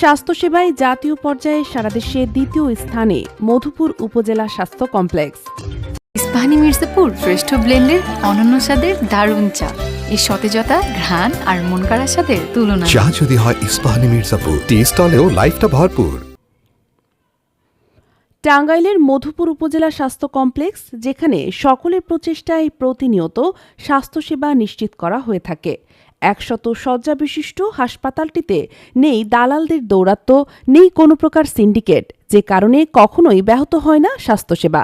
স্বাস্থ্যসেবায় জাতীয় পর্যায়ে সারা দেশে দ্বিতীয় স্থানে মধুপুর উপজেলা স্বাস্থ্য কমপ্লেক্স। ইস্পাহানি মির্জাপুর শ্রেষ্ঠ ব্লেন্ডের অনন্য স্বাদের দারুণ চা। এই সতেজতা ঘ্রাণ আর মন কাড়া স্বাদের তুলনা। চা যদি হয় ইস্পাহানি মির্জাপুর টি স্টলেও লাইফটা ভরপুর। টাঙ্গাইলের মধুপুর উপজেলা স্বাস্থ্য কমপ্লেক্স যেখানে সকলের প্রচেষ্টায় প্রতিনিয়ত স্বাস্থ্যসেবা নিশ্চিত করা হয়ে থাকে। একশত শয্যা বিশিষ্ট হাসপাতালটিতে নেই দালালদের দৌরাত্ম, নেই কোনো প্রকার সিন্ডিকেট, যে কারণে কখনোই ব্যাহত হয় না স্বাস্থ্যসেবা।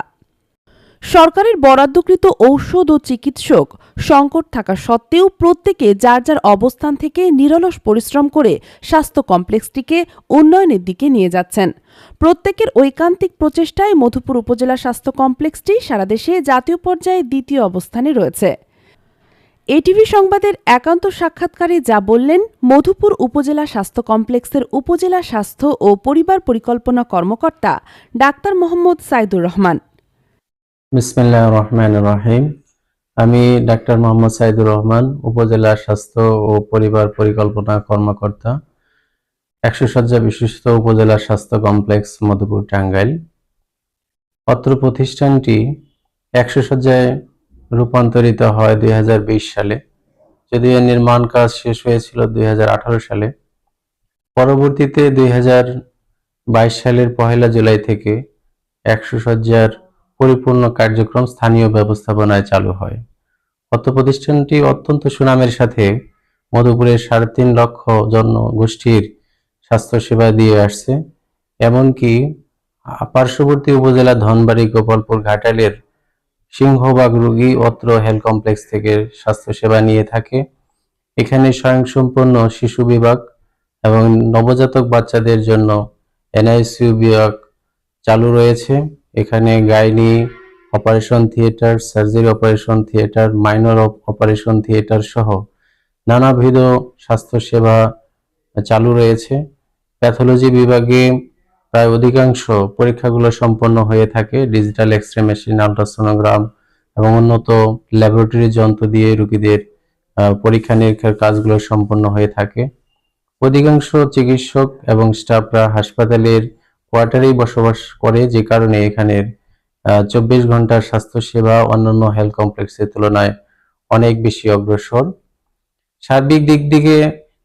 সরকারের বরাদ্দকৃত ঔষধ ও চিকিৎসক সংকট থাকা সত্ত্বেও প্রত্যেকে যার যার অবস্থান থেকে নিরলস পরিশ্রম করে স্বাস্থ্য কমপ্লেক্সটিকে উন্নয়নের দিকে নিয়ে যাচ্ছেন। প্রত্যেকের ঐকান্তিক প্রচেষ্টায় মধুপুর উপজেলা স্বাস্থ্য কমপ্লেক্সটি সারা দেশে জাতীয় পর্যায়ে দ্বিতীয় অবস্থানে রয়েছে। এটিভি সংবাদের একান্ত সাক্ষাৎকারে যা বললেন মধুপুর উপজেলা স্বাস্থ্য কমপ্লেক্সের উপজেলা স্বাস্থ্য ও পরিবার পরিকল্পনা কর্মকর্তা ডাক্তার মোহাম্মদ সাইদুর রহমান। রহমান রহিম। আমি ডাক্তার মোহাম্মদ সাইদুর রহমান, উপজেলা স্বাস্থ্য ও পরিবার পরিকল্পনা কর্মকর্তা একশো শয্যা বিশিষ্ট উপজেলা স্বাস্থ্য কমপ্লেক্স মধুপুর টাঙ্গাইল। অত্র প্রতিষ্ঠানটি একশো শয্যায় রূপান্তরিত হয় দুই হাজার বিশ সালে, যদিও নির্মাণ কাজ শেষ হয়েছিল দুই হাজার আঠারো সালে। পরবর্তীতে দুই হাজার বাইশ সালের পহেলা জুলাই থেকে একশো শয্যার পরিপূর্ণ কার্যক্রম স্থানীয় ব্যবস্থাপনায় চালু হয়। অত প্রতিষ্ঠানটি অত্যন্ত সুনামের সাথে মধুপুরের সাড়ে তিন লক্ষ জনগোষ্ঠীর স্বাস্থ্যসেবা দিয়ে আসছে, এমনকি পার্শ্ববর্তী উপজেলা ধনবাড়ি গোপালপুর ঘাটালের সিংহবাগ রোগী অত্র হেলথ কমপ্লেক্স থেকে স্বাস্থ্যসেবা নিয়ে থাকে। এখানে স্বয়ংসম্পূর্ণ শিশু বিভাগ এবং নবজাতক বাচ্চাদের জন্য এনআইসিউ বিভাগ চালু রয়েছে। এখানে gynae operation theatre, surgery operation theatre, minor operation theatre সহ নানাবিধ স্বাস্থ্যসেবা চালু রয়েছে। প্যাথোলজি বিভাগে প্রায় অধিকাংশ পরীক্ষাগুলো সম্পন্ন হয়ে থাকে। Digital X ray machine ultrasonogram এবং উন্নত ল্যাবরেটরি যন্ত্র দিয়ে রোগীদের পরীক্ষা নিরীক্ষার কাজগুলো সম্পন্ন হয়ে থাকে। অধিকাংশ চিকিৎসক এবং স্টাফরা হাসপাতালের কোয়ার্টারেই বসবাস করে, যে কারণে এখানের চব্বিশ ঘণ্টার স্বাস্থ্যসেবা অন্যান্য হেলথ কমপ্লেক্সের তুলনায় অনেক বেশি অগ্রসর। সার্বিক দিক থেকে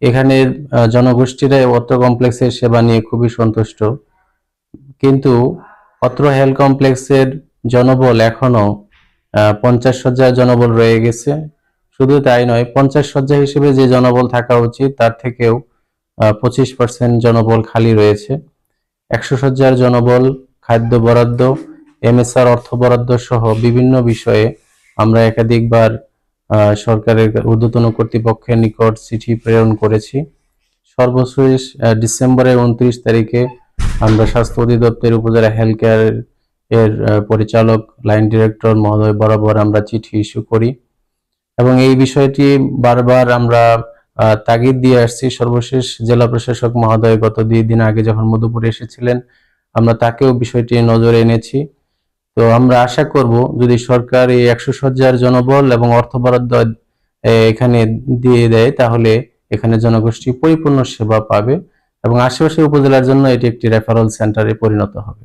এখানের জনগোষ্ঠীরা অত্র কমপ্লেক্সের সেবা নিয়ে খুবই সন্তুষ্ট। কিন্তু অত্র হেলথ কমপ্লেক্সের জনবল এখনও পঞ্চাশ শয্যার জনবল রয়ে গেছে। শুধু তাই নয়, পঞ্চাশ শয্যা হিসেবে যে জনবল থাকা উচিত, তার থেকেও পঁচিশ পার্সেন্ট জনবল খালি রয়েছে। একশো শয্যার জনবল, খাদ্য বরাদ্দ, এমএসআর অর্থ বরাদ্দ সহ বিভিন্ন বিষয়ে আমরা একাধিকবার সরকারের ঊর্ধ্বতন কর্তৃপক্ষের নিকট চিঠি প্রেরণ করেছি। সর্বশেষ ডিসেম্বরের উনত্রিশ তারিখে আমরা স্বাস্থ্য অধিদপ্তরের উপজেলা হেলথ কেয়ার এর পরিচালক লাইন ডিরেক্টর মহোদয় বরাবর আমরা চিঠি ইস্যু করি। এবং এই বিষয়টি বারবার আমরা তাগিদ দিয়ে আসছি। সর্বশেষ জেলা প্রশাসক মহোদয় গত দুই দিন আগে যখন মধুপুরে এসেছিলেন, আমরা তাকেও বিষয়টি নজরে এনেছি। তো আমরা আশা করব, যদি সরকার এই একশো শয্যার জনবল এবং অর্থ বরাদ্দ এখানে দিয়ে দেয়, তাহলে এখানে জনগোষ্ঠী পরিপূর্ণ সেবা পাবে। এবং আশেপাশের উপজেলার জন্য এটি একটি রেফারেল সেন্টারে পরিণত হবে।